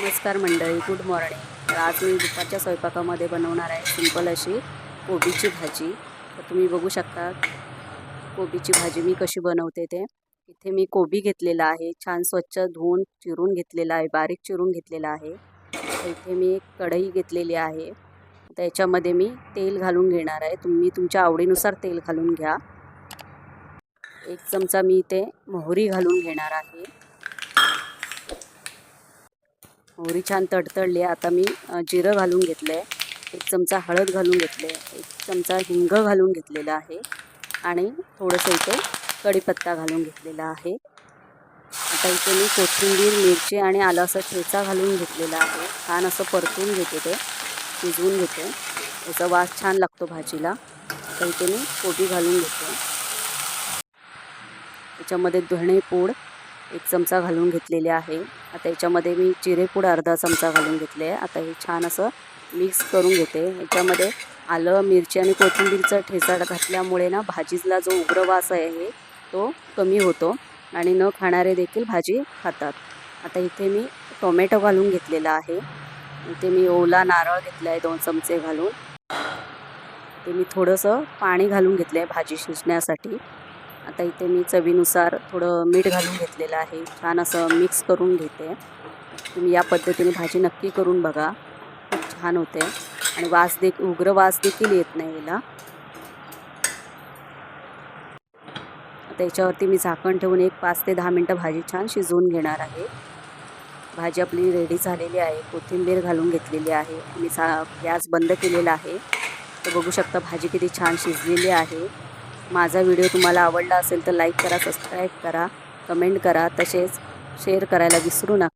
नमस्कार मंडळी good morning तर आज मी दुपारच्या स्वयंपाकामध्ये बनवणार आहे सिंपल अशी कोबीची भाजी. तर तुम्ही बघू शकता कोबीची भाजी मी कशी बनवते ते. इथे मी कोबी घेतलेला आहे छान स्वच्छ धुवून चिरून घेतलेला आहे बारीक चिरून घेतलेला आहे. तर इथे मी एक कढई घेतलेली आहे. त्याच्यामध्ये मी तेल घालून घेणार आहे. तुम्ही तुमच्या आवडीनुसार तेल घालून घ्या. एक चमचा मी इथे मोहरी घालून घेणार आहे. मोहरी छान तडतडली आहे. आता मी जिरं घालून घेतलं आहे एक चमचा हळद घालून घेतले एक चमचा हिंग घालून घेतलेला आहे. आणि थोडंसं इथे कढीपत्ता घालून घेतलेला आहे. आता इथे मी कोथिंबीर मिरची आणि आलं असं ठेचा घालून घेतलेला आहे. छान असं परतून घेते ते. शिजवून घेते. त्याचा वास छान लागतो भाजीला. तर इथे मी कोबी घालून घेते. त्याच्यामध्ये धणे पूड एक चमचा घालून घेतलेले आहे. आता याच्यामध्ये मी जिरेपूड अर्धा चमचा घालून घेतले आहे. आता हे छान असं मिक्स करून घेते. याच्यामध्ये आलं मिरची आणि कोथिंबीरचं ठेचाड घातल्यामुळे ना भाजीला जो उग्र वास आहे तो कमी होतो आणि न खाणारे देखील भाजी खातात. आता इथे मी टोमॅटो घालून घेतलेला आहे. इथे मी ओला नारळ घेतला आहे दोन चमचे घालून. ते मी थोडंसं पाणी घालून घेतलं आहे भाजी शिजण्यासाठी. आता इथे मी चवीनुसार थोडं मीठ घालून घेतलेलं आहे. छान असं मिक्स करून घेते. तुम्ही या पद्धतीने भाजी नक्की करून बघा. खूप छान होते. आणि वास देख उग्र वास देखील येत नाही याला. आता याच्यावरती मी झाकण ठेवून एक पाच ते दहा मिनटं भाजी छान शिजवून घेणार आहे. भाजी आपली रेडी झालेली आहे. कोथिंबीर घालून घेतलेली आहे. मी सा गॅस बंद केलेला आहे. तर बघू शकता भाजी किती छान शिजलेली आहे. माझा व्हिडिओ तुम्हाला आवडला असेल तर लाईक करा सबस्क्राईब करा कमेंट करा तसेच शेअर करायला विसरू नका.